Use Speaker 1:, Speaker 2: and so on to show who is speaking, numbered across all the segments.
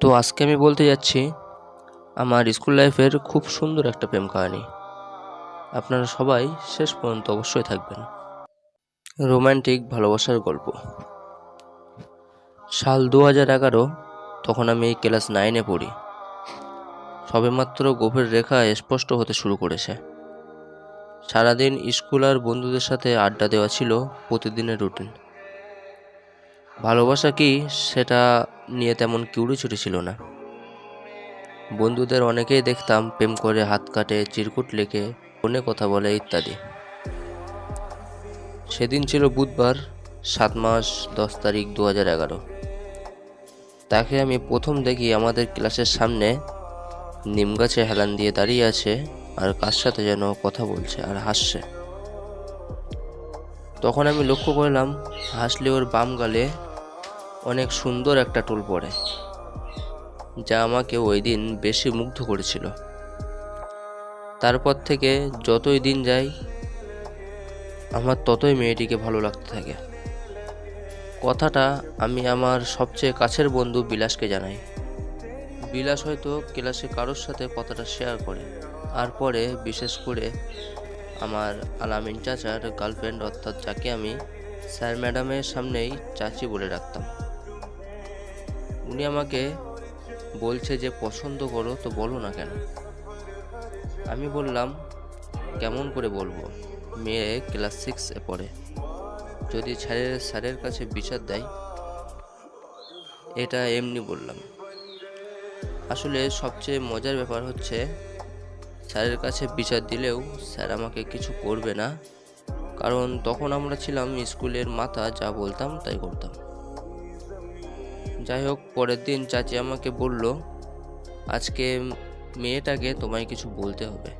Speaker 1: তো আজকে আমি বলতে যাচ্ছি, আমার স্কুল লাইফের খুব সুন্দর একটা প্রেম কাহিনী। আপনারা সবাই শেষ পর্যন্ত অবশ্যই থাকবেন। রোমান্টিক ভালোবাসার গল্প। সাল দু হাজার এগারো তখন আমি ক্লাস নাইনে পড়ি। সবেমাত্র গভীর রেখা স্পষ্ট হতে শুরু করেছে। সারাদিন স্কুল আর বন্ধুদের সাথে আড্ডা দেওয়া ছিল প্রতিদিনের রুটিন। ভালোবাসা কি সেটা নিয়ে তেমন কিউড়িছুটি ছিল না। বন্ধুদের অনেকেই দেখতাম প্রেম করে হাত কাটে, চিরকুট লেখে, ফোনে কথা বলে ইত্যাদি। সেদিন ছিল বুধবার, সাত মাস দশ তারিখ দু হাজার এগারো। তাকে আমি প্রথম দেখি আমাদের ক্লাসের সামনে নিমগাছে হেলান দিয়ে দাঁড়িয়ে আছে আর কার সাথে যেন কথা বলছে আর হাসছে। তখন আমি লক্ষ্য করলাম, হাসলে ওর বাম গালে অনেক সুন্দর একটা টোল পড়ে, যা আমাকে ওই দিন বেশি মুগ্ধ করেছিল। তারপর থেকে যতই দিন যায়, আমার ততই মেয়েটিকে ভালো লাগতে থাকে। কথাটা আমি আমার সবচেয়ে কাছের বন্ধু বিলাসকে জানাই। বিলাস হয়তো ক্লাসে কারোর সাথে কথাটা শেয়ার করে, আর পরে বিশেষ করে আমার আলামিন চাচার গার্লফ্রেন্ড অর্থাৎ যাকে আমি স্যার ম্যাডামের সামনেই চাচি বলে রাখতাম উনি আমাকে বলছে যে, পছন্দ করো, তো বলো না কেন? আমি বললাম, কেমন করে বলব? মেয়ে ক্লাস সিক্সে পড়ে। যদি স্যারের স্যারের কাছে বিচার দেয়, এটা এমনি বললাম। আসলে সবচেয়ে মজার ব্যাপার হচ্ছে স্যারের কাছে বিচার দিলেও স্যার আমাকে কিছু করবে না। কারণ তখন আমরা ছিলাম স্কুলের মাথা, যা বলতাম তাই করতাম। যাই হোক, পরের দিন চাচি আমাকে বলল, আজকে মেয়েটাকে তোমায় কিছু বলতে হবে।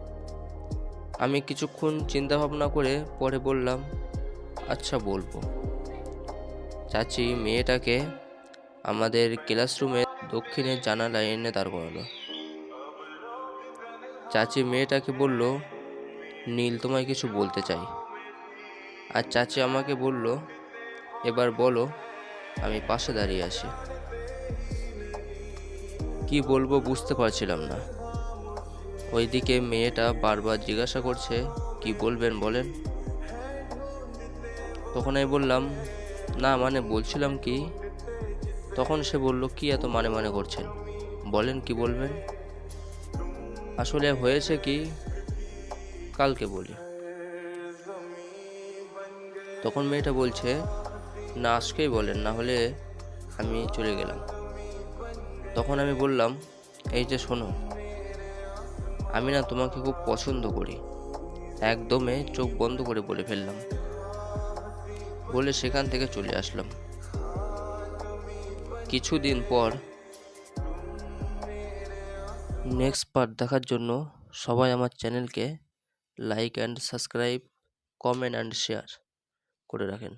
Speaker 1: আমি কিছুক্ষণ চিন্তা ভাবনা করে পরে বললাম আচ্ছা বলব। চাচি মেয়েটাকে আমাদের ক্লাসরুমে দক্ষিণের জানালায় এনে দাঁড় করালো। চাচি মেয়েটাকে বলল, নীল, তোমায় কিছু বলতে চাই। আর চাচি আমাকে বলল, এবার বলো, আমি পাশে দাঁড়িয়ে আছি। কি বলব বুঝতে পারছিলাম না। ওইদিকে মেয়েটা বারবার জিজ্ঞাসা করছে, কি বলবেন বলেন? তখন আমি বললাম, না মানে বলছিলাম কি? তখন সে বলল, কি এত মানে মানে করছেন? বলেন কি বলবেন? আসলে হয়েছে কি, কালকে বলি। তখন মেয়েটা বলছে, না, আজকেই বলেন, না হলে আমি চলে গেলাম। তখন আমি বললাম, এই যে শোনো, আমি না তোমাকে খুব পছন্দ করি। একদমে চোখ বন্ধ করে বলে ফেললাম। বলে সেখান থেকে চলে আসলাম। কিছুদিন পর নেক্সট পার্ট দেখার জন্য সবাই আমার চ্যানেলকে like and subscribe comment and share করে রাখেন।